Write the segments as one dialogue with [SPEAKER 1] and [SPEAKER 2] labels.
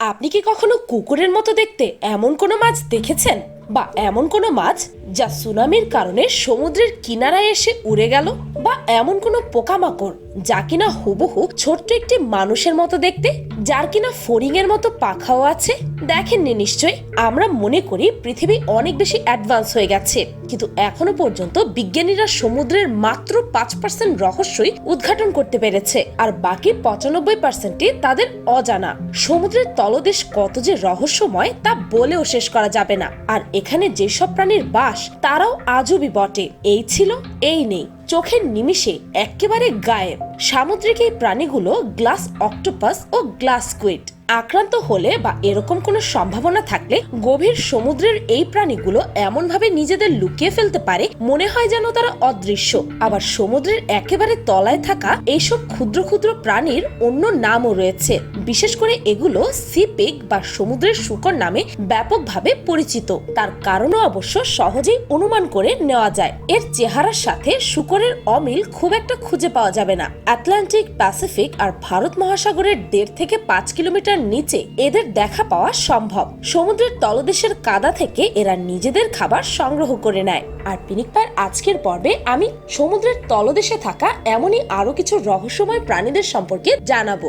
[SPEAKER 1] আপনি কি কখনো কুকুরের মতো দেখতে এমন কোনো মাছ দেখেছেন? বা এমন কোনো মাছ যা সুনামির কারণে সমুদ্রের কিনারায় এসে উড়ে গেল? বা এমন কোনো পোকামাকড় যা কিনা হুবহু ছোট্ট একটি মানুষের মতো দেখতে, যার কিনা ফড়িং এর মতো পাখাও আছে? দেখেননি নিশ্চয়ই? আমরা মনে করি পৃথিবী অনেক বেশি অ্যাডভান্স হয়ে গেছে। কিন্তু এখনও পর্যন্ত বিজ্ঞানীরা সমুদ্রের মাত্র পাঁচ পার্সেন্ট রহস্যই উদ্ঘাটন করতে পেরেছে, আর বাকি পঁচানব্বই পার্সেন্টই তাদের অজানা। সমুদ্রের তলদেশ কত যে রহস্যময় তা বলেও শেষ করা যাবে না। আর এখানে যেসব প্রাণীর বাস, তারাও আজবই বটে এই ছিল, এই নেই। চোখের নিমিষে একেবারে গায়েব। সামুদ্রিক এই প্রাণীগুলো গ্লাস অক্টোপাস ও গ্লাস স্কুইড। আক্রান্ত হলে বা এরকম কোনো সম্ভাবনা থাকলে গভীর সমুদ্রের এই প্রাণীগুলো এমনভাবে নিজেদের লুকিয়ে ফেলতে পারে, মনে হয় যেন তারা অদৃশ্য। আবার সমুদ্রের একেবারে তলায় থাকা এইসব ক্ষুদ্র ক্ষুদ্র প্রাণীর অন্য নামও রয়েছে। বিশেষ করে এগুলো সিপিক বা সমুদ্রের শুকর নামে ব্যাপকভাবে পরিচিত। তার কারণও অবশ্য সহজেই অনুমান করে নেওয়া যায়। এর চেহারার সাথে শুকরের অমিল খুব একটা খুঁজে পাওয়া যাবে না। আটলান্টিক প্যাসিফিক আর ভারত মহাসাগরের দেড় থেকে পাঁচ কিলোমিটার নিচে এদের দেখা পাওয়া সম্ভব। সমুদ্রের তলদেশের কাদা থেকে এরা নিজেদের খাবার সংগ্রহ করে নেয়। আর পিনিক পায়ের আজকের পর্বে আমি সমুদ্রের তলদেশে থাকা এমনই আরও কিছু রহস্যময় প্রাণীদের সম্পর্কে জানাব।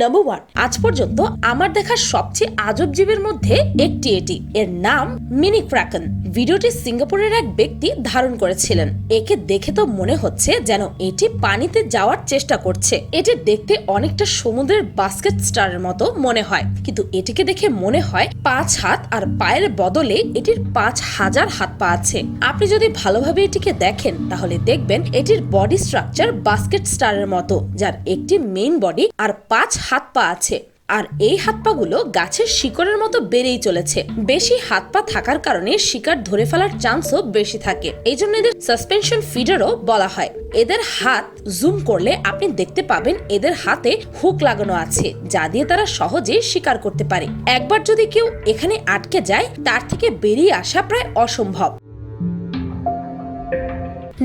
[SPEAKER 1] নাম্বার ওয়ান আজ পর্যন্ত আমার দেখা সবচেয়ে আজব জীবের মধ্যে একটি এটি। এর নাম মিনি ক্রাকন ভিডিওটি সিঙ্গাপুরের এক ব্যক্তি ধারণ করেছিলেন। একে দেখে তো মনে হচ্ছে যেন এটি পানিতে যাওয়ার চেষ্টা করছে। এটি দেখতে অনেকটা সমুদ্রের বাস্কেট স্টারের মতো মনে হয়। কিন্তু এটিকে দেখে মনে হয় পাঁচ হাত আর পায়ের বদলে এটির পাঁচ হাজার হাত পা আছে। আপনি যদি ভালোভাবে এটিকে দেখেন, তাহলে দেখবেন এটির বডি স্ট্রাকচার বাস্কেট স্টারের মতো, যার একটি মেইন বডি আর পাঁচ হাত পা আছে। আর এই হাত পাগুলো গাছের শিকড়ের মতো বেড়েই চলেছে। বেশি হাত পা থাকার কারণে শিকার ধরে ফেলার চান্সও বেশি থাকে। এই জন্য এদের সাসপেনশন ফিডারও বলা হয়। এদের হাত জুম করলে আপনি দেখতে পাবেন এদের হাতে হুক লাগানো আছে, যা দিয়ে তারা সহজে শিকার করতে পারে। একবার যদি কেউ এখানে আটকে যায়, তার থেকে বেরিয়ে আসা প্রায় অসম্ভব।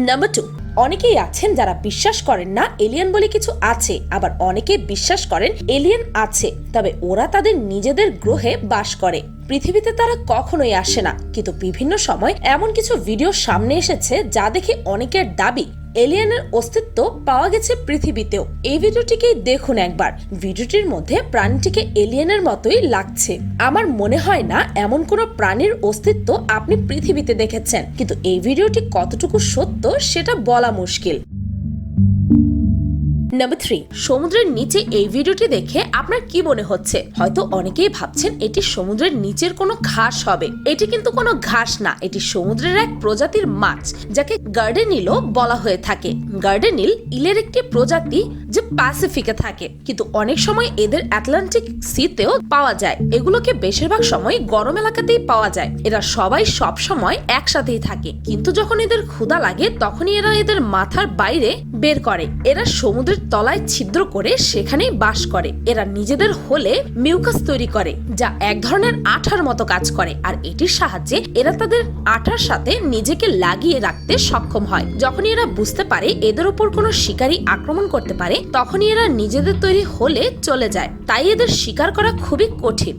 [SPEAKER 1] নাম্বার টু অনেকেই আছেন যারা বিশ্বাস করেন না এলিয়েন বলে কিছু আছে, আবার অনেকে বিশ্বাস করেন এলিয়েন আছে, তবে ওরা তাদের নিজেদের গ্রহে বাস করে। পৃথিবীতে তারা কখনোই আসে না, কিন্তু বিভিন্ন সময় এমন কিছু ভিডিও সামনে এসেছে যা দেখে অনেকের দাবি এলিয়েনের অস্তিত্ব পাওয়া গেছে পৃথিবীতেও। এই ভিডিওটিকেই দেখুন একবার। ভিডিওটির মধ্যে প্রাণীটিকে এলিয়েনের মতোই লাগছে। আমার মনে হয় না এমন কোনো প্রাণীর অস্তিত্ব আপনি পৃথিবীতে দেখেছেন। কিন্তু এই ভিডিওটি কতটুকু সত্য সেটা বলা মুশকিল। নাম্বার থ্রি সমুদ্রের নিচে এই ভিডিওটি দেখে আপনার কি মনে হচ্ছে? হয়তো অনেকেই ভাবছেন এটি সমুদ্রের নিচের কোনো ঘাস হবে। এটি কিন্তু কোনো ঘাস না, এটি সমুদ্রের এক প্রজাতির মাছ, যাকে গার্ডেনিলও বলা হয়ে থাকে। গার্ডেনিল ইলের একটি প্রজাতি যে প্যাসিফিকে থাকে, কিন্তু অনেক সময় এদের আটলান্টিক সিতেও পাওয়া যায়। এগুলোকে বেশিরভাগ সময় গরম এলাকাতেই পাওয়া যায়। এরা সবাই সব সময় একসাথেই থাকে, কিন্তু যখন এদের ক্ষুধা লাগে, তখনই এরা এদের মাথার বাইরে বের করে। এরা সমুদ্রের তলায় ছিদ্র করে সেখানেই বাস করে। এরা নিজেদের হলে মিউকাস তৈরি করে, যা এক ধরনের আঠার মতো কাজ করে, আর এটির সাহায্যে এরা তাদের আঠার সাথে নিজেকে লাগিয়ে রাখতে সক্ষম হয়। যখনই এরা বুঝতে পারে এদের উপর কোনো শিকারী আক্রমণ করতে পারে, তখনই এরা নিজেদের তৈরি হলে চলে যায়। তাই এদের শিকার করা খুবই কঠিন।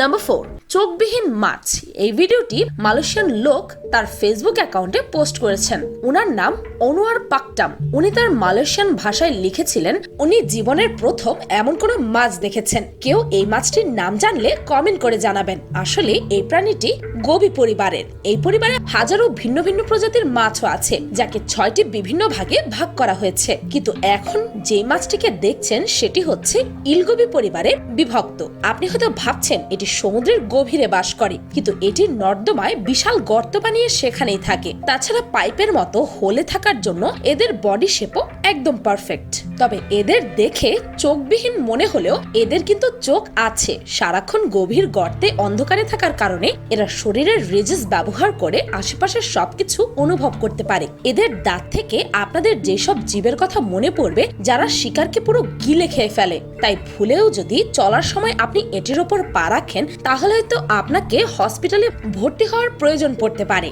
[SPEAKER 1] নাম্বার ফোর, চোখবিহীন মাছ। এই ভিডিওটি মালয়েশিয়ান লোক তার ফেসবুক অ্যাকাউন্টে পোস্ট করেছেন। ওনার নাম অনুয়ার পাকটাম। উনি তার মালয়েশিয়ান ভাষায় লিখেছিলেন, উনি জীবনের প্রথম এমন কোনো মাছ দেখেছেন। কেউ এই মাছটির নাম জানলে কমেন্ট করে জানাবেন। আসলে এই প্রাণীটি গোবি পরিবারের। এই পরিবারে হাজারো ভিন্ন ভিন্ন প্রজাতির মাছও আছে, যাকে ছয়টি বিভিন্ন ভাগে ভাগ করা হয়েছে। কিন্তু এখন যে মাছটিকে দেখছেন, সেটি হচ্ছে ইলগবি পরিবারে বিভক্ত। আপনি হয়তো ভাবছেন, এটি সমুদ্রের গভীরে বাস করে। কিন্তু এটির নর্দমায় বিশাল গর্ত বানিয়ে নিয়ে সেখানেই থাকে। তাছাড়া পাইপের মতো হলে থাকার জন্য এদের বডি শেপও একদম পারফেক্ট তবে এদের দেখে চোখবিহীন মনে হলেও এদের কিন্তু চোখ আছে। সারাক্ষণ গভীর গর্তে অন্ধকারে থাকার কারণে এরা শরীরের রেজেস ব্যবহার করে আশেপাশের সবকিছু অনুভব করতে পারে। এদের দাঁত থেকে আপনাদের যেসব জীবের কথা মনে পড়বে, যারা শিকারকে পুরো গিলে খেয়ে ফেলে। তাই ভুলেও যদি চলার সময় আপনি এটির ওপর পা রাখেন, তাহলে হয়তো আপনাকে হসপিটালে ভর্তি হওয়ার প্রয়োজন পড়তে পারে।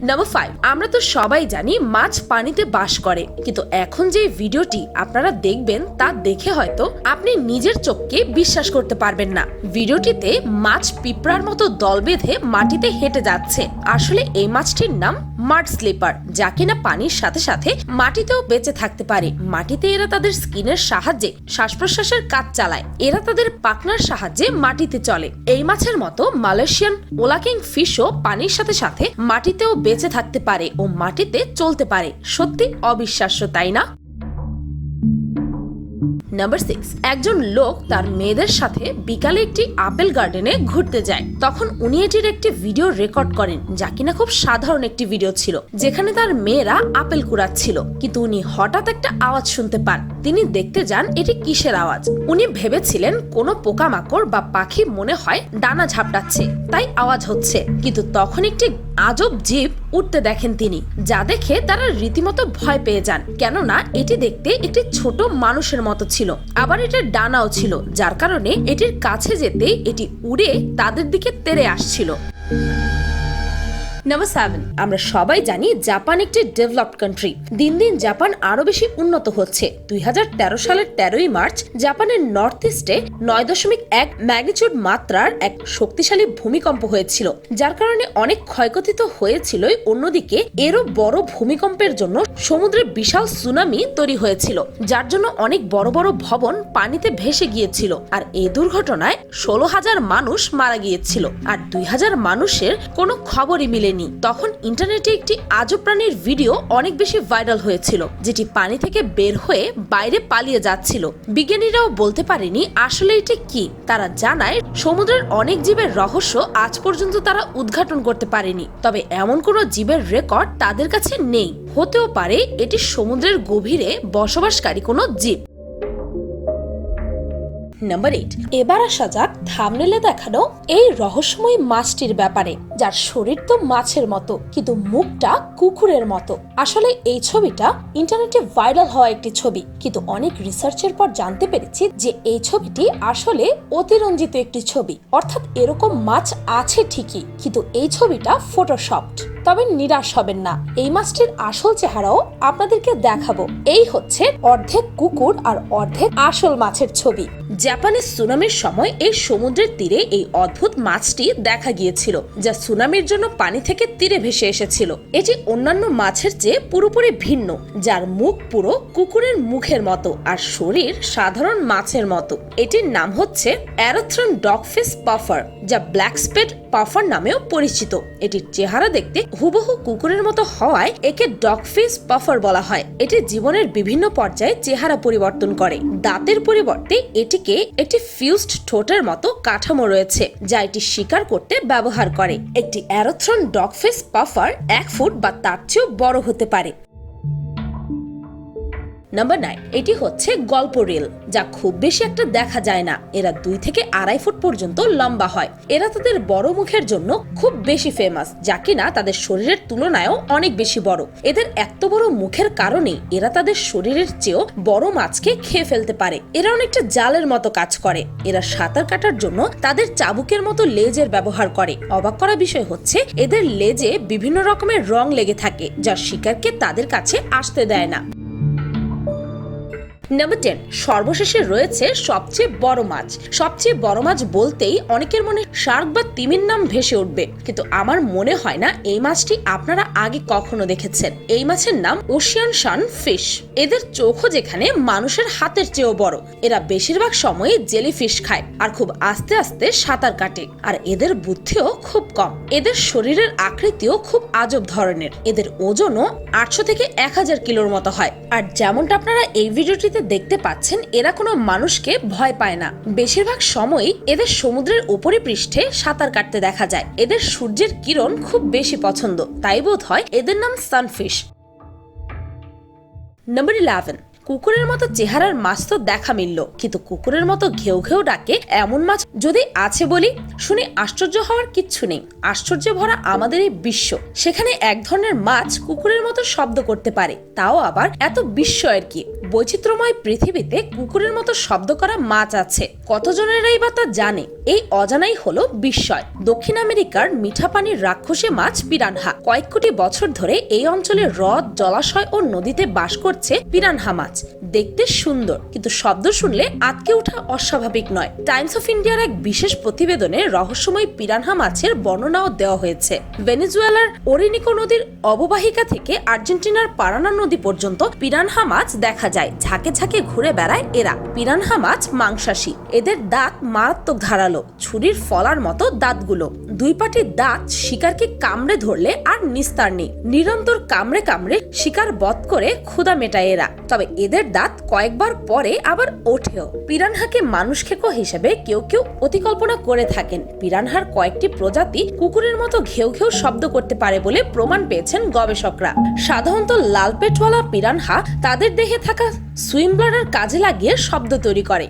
[SPEAKER 1] নাম্বার ফাইভ আমরা তো সবাই জানি মাছ পানিতে বাস করে, কিন্তু এখন যে ভিডিওটি আপনারা দেখবেন তা দেখে হয়তো আপনি নিজের চোখকে বিশ্বাস করতে পারবেন না। ভিডিওটিতে মাছ পিঁপড়ার মতো দল বেঁধে মাটিতে হেঁটে যাচ্ছে। আসলে এই মাছটির নাম মাড স্লিপার, যা কিনা পানির সাথে সাথে মাটিতেও বেঁচে থাকতে পারে। মাটিতে এরা তাদের স্কিনের সাহায্যে শ্বাস প্রশ্বাসের কাজ চালায়। এরা তাদের পাকনার সাহায্যে মাটিতে চলে। এই মাছের মতো মালয়েশিয়ান ওলাকিং ফিশও পানির সাথে সাথে মাটিতেও বেঁচে থাকতে পারে ও মাটিতে চলতে পারে। সত্যি অবিশ্বাস্য, তাই না? নাম্বার সিক্স একজন লোক তার মেয়েদের সাথে বিকালে একটি আপেল গার্ডেনে ঘুরতে যায়। তখন উনি এটির একটি ভিডিও রেকর্ড করেন, যা কিনা খুব সাধারণ একটি ভিডিও ছিল, যেখানে তার মেয়েরা আপেল কুড়াচ্ছিল। কিন্তু উনি হঠাৎ একটা আওয়াজ শুনতে পান। তিনি দেখতে যান এটি কিসের আওয়াজ। উনি ভেবেছিলেন কোনো পোকামাকড় বা পাখি মনে হয় ডানা ঝাপটাচ্ছে, তাই আওয়াজ হচ্ছে। কিন্তু তখন একটি আজব জীব উঠতে দেখেন তিনি, যা দেখে তারা রীতিমতো ভয় পেয়ে যান। কেননা এটি দেখতে একটি ছোট মানুষের মতো ছিল, আবার এটার ডানাও ছিল, যার কারণে এটির কাছে যেতে এটি উড়ে তাদের দিকে তেড়ে আসছিল। নাম্বার সেভেন আমরা সবাই জানি জাপান একটি ডেভেলপড কান্ট্রি দিন দিন জাপান আরও বেশি উন্নত হচ্ছে। দুই হাজার তেরো সালের তেরোই মার্চ জাপানের নর্থ ইস্টে নয় দশমিক এক ম্যাগনিচিউড মাত্রার এক শক্তিশালী ভূমিকম্প হয়েছিল। যার কারণে অনেক ক্ষয়ক্ষতি তো হয়েছিলই। অন্যদিকে এরও বড় ভূমিকম্পের জন্য সমুদ্রে বিশাল সুনামি তৈরি হয়েছিল। যার জন্য অনেক বড় বড় ভবন পানিতে ভেসে গিয়েছিল। আর এই দুর্ঘটনায় ষোলো হাজার মানুষ মারা গিয়েছিল। আর দুই হাজার মানুষের কোনো খবরই মিলেনি। তখন ইন্টারনেটে একটি আজব প্রাণীর ভিডিও অনেক বেশি ভাইরাল হয়েছিল, যেটি পানি থেকে বের হয়ে বাইরে পালিয়ে যাচ্ছিল। বিজ্ঞানীরাও বলতে পারেনি আসলে এটি কি। তারা জানায়, সমুদ্রের অনেক জীবের রহস্য আজ পর্যন্ত তারা উদ্ঘাটন করতে পারেনি, তবে এমন কোনো জীবের রেকর্ড তাদের কাছে নেই। হতেও পারে এটি সমুদ্রের গভীরে বসবাসকারী কোনো জীব। নাম্বার এইট এবার আসা যাক থামনেলে দেখানো এই রহস্যময় মাছটির ব্যাপারে, যার শরীর তো মাছের মতো, কিন্তু মুখটা কুকুরের মতো। আসলে এই ছবিটা ইন্টারনেটে ভাইরাল হওয়া একটি ছবি, কিন্তু অনেক রিসার্চের পর জানতে পেরেছি যে এই ছবিটি আসলে অতিরঞ্জিত একটি ছবি। অর্থাৎ এরকম মাছ আছে ঠিকই, কিন্তু এই ছবিটা ফটোশপড তবে নিরাশ হবেন না, এই মাছটির আসল চেহারাও আপনাদেরকে দেখাবো। এই হচ্ছে অর্ধেক কুকুর আর অর্ধেক আসল মাছের ছবি জাপানের সুনামির সময় এই সমুদ্রের তীরে এই অদ্ভুত মাছটি দেখা গিয়েছিল, যা সুনামির জন্য পানি থেকে তীরে ভেসে এসেছিল। এটি অন্যান্য মাছের চেয়ে পুরোপুরি ভিন্ন, যার মুখ পুরো কুকুরের মুখের মতো আর শরীর সাধারণ মাছের মতো। এটির নাম হচ্ছে অ্যারোথ্রন ডগফিস পাফার, যা ব্ল্যাক স্পেড পাফার নামেও পরিচিত। এটির চেহারা দেখতে হুবহু কুকুরের মতো হওয়ায় একে ডগফিস পাফার বলা হয়। এটি জীবনের বিভিন্ন পর্যায়ে চেহারা পরিবর্তন করে। দাঁতের পরিবর্তে এটিকে একটি ফিউজড ঠোঁটের মতো কাঠামো রয়েছে, যা এটি শিকার করতে ব্যবহার করে। একটি অ্যারোথ্রন ডগফিস পাফার এক ফুট বা তার চেয়েও বড় হতে পারে। নাম্বার নাইন এটি হচ্ছে গল্প রেল যা খুব বেশি একটা দেখা যায় না। এরা দুই থেকে আড়াই ফুট পর্যন্ত লম্বা হয়। এরা তাদের বড় মুখের জন্য খুব বেশি ফেমাস যা কিনা তাদের শরীরের তুলনায়ও অনেক বেশি বড়। এদের এত বড় মুখের কারণে এরা তাদের শরীরের চেয়েও বড় মাছকে খেয়ে ফেলতে পারে। এরা অনেকটা জালের মতো কাজ করে। এরা সাঁতার কাটার জন্য তাদের চাবুকের মতো লেজের ব্যবহার করে। অবাক করা বিষয় হচ্ছে, এদের লেজে বিভিন্ন রকমের রং লেগে থাকে, যা শিকারকে তাদের কাছে আসতে দেয় না। নাম্বার টেন সর্বশেষে রয়েছে সবচেয়ে বড় মাছ। সবচেয়ে বড় মাছ বলতেই অনেকের মনে শার্ক বা তিমির নাম ভেসে উঠবে। কিন্তু আমার মনে হয় না এই মাছটি আপনারা আগে কখনো দেখেছেন। এই মাছের নাম ওশিয়ান শান ফিশ। এদের চোখও যেখানে মানুষের হাতের চেয়েও বড়। এরা বেশিরভাগ সময় জেলি ফিশ খায় আর খুব আস্তে আস্তে সাঁতার কাটে। আর এদের বুদ্ধিও খুব কম। এদের শরীরের আকৃতিও খুব আজব ধরনের। এদের ওজনও আটশো থেকে এক হাজার কিলোর মতো হয়। আর যেমনটা আপনারা এই ভিডিওটিতে ভিডিওতে দেখতে পাচ্ছেন এরা কোনো মানুষকে ভয় পায় না। বেশিরভাগ সময়ই এদের সমুদ্রের উপরে পৃষ্ঠে সাঁতার কাটতে দেখা যায়। এদের সূর্যের কিরণ খুব বেশি পছন্দ, তাই বোধ হয় এদের নাম সানফিশ। নাম্বার ইলেভেন কুকুরের মতো চেহারার মাছ তো দেখা মিলল। কিন্তু কুকুরের মতো ঘেউ ঘেউ ডাকে এমন মাছ যদি আছে বলি, শুনে আশ্চর্য হওয়ার কিচ্ছু নেই। আশ্চর্যে ভরা আমাদের এই বিশ্ব। সেখানে এক ধরনের মাছ কুকুরের মতো শব্দ করতে পারে। তাও আবার এত বিস্ময়ের কি? বৈচিত্র্যময় পৃথিবীতে কুকুরের মতো শব্দ করা মাছ আছে। কতজনেরাই বা তা জানে? এই অজানাই হলো বিস্ময়। দক্ষিণ আমেরিকার মিঠা পানির রাক্ষসী মাছ পিরানহা। কয়েক কোটি বছর ধরে এই অঞ্চলে হ্রদ, জলাশয় ও নদীতে বাস করছে পিরানহা মাছ। দেখতে সুন্দর, কিন্তু শব্দ শুনলে আটকে ওঠা অস্বাভাবিক নয়। টাইমস অফ ইন্ডিয়ার এক বিশেষ প্রতিবেদনে রহস্যময় পিরানহা মাছের বর্ণনাও দেওয়া হয়েছে। ভেনেজুয়েলার ওরিনিকো নদীর অববাহিকা থেকে আর্জেন্টিনার পারানা নদী পর্যন্ত পিরানহা মাছ দেখা যায়। ঝাঁকে ঝাঁকে ঘুরে বেড়ায় এরা। পিরানহা মাছ মাংসাশী। এদের দাঁত মারাত্মক ধারালো, ছুরির ফলার মতো দাঁতগুলো। দুই পাটির দাঁত শিকারকে কামড়ে ধরলে আর নিস্তার নেই। নিরন্তর কামড়ে কামড়ে শিকার বধ করে ক্ষুধা মেটায় এরা। তবে এদের দাঁত কয়েকবার পরে আবার ওঠেও। পিরানহাকে মানুষ খেকো হিসেবে কেউ কেউ অতিকল্পনা করে থাকেন। পিরানহার কয়েকটি প্রজাতি কুকুরের মতো ঘেউ ঘেউ শব্দ করতে পারে বলে প্রমাণ পেয়েছেন গবেষকরা। সাধারণত লাল পেটওয়ালা পিরানহা তাদের দেহে থাকা সুইমব্লাডার কাজে লাগিয়ে শব্দ তৈরি করে।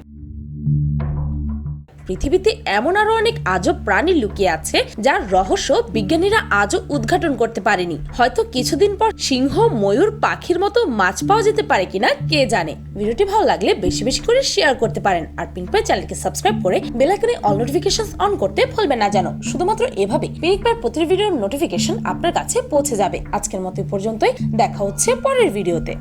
[SPEAKER 1] পৃথিবীতে এমন আরও অনেক আজব প্রাণী লুকিয়ে আছে যার রহস্য বিজ্ঞানীরা আজও উদ্ঘাটন করতে পারেনি। হয়তো কিছুদিন পর সিংহ, ময়ূর, পাখির মতো মাছ পাওয়া যেতে পারে কিনা কে জানে? ভিডিওটি ভালো লাগলে বেশি বেশি করে শেয়ার করতে পারেন আর পিঙ্ক পাই চ্যানেলকে সাবস্ক্রাইব করে বেল আইকনে অল নোটিফিকেশন অন করতে ভুলবেন না জানো শুধুমাত্র এভাবে পিঙ্ক পাই প্রতিটি ভিডিওর নোটিফিকেশন আপনার কাছে পৌঁছে যাবে। আজকের মতো পর্যন্তই। দেখা হচ্ছে পরের ভিডিওতে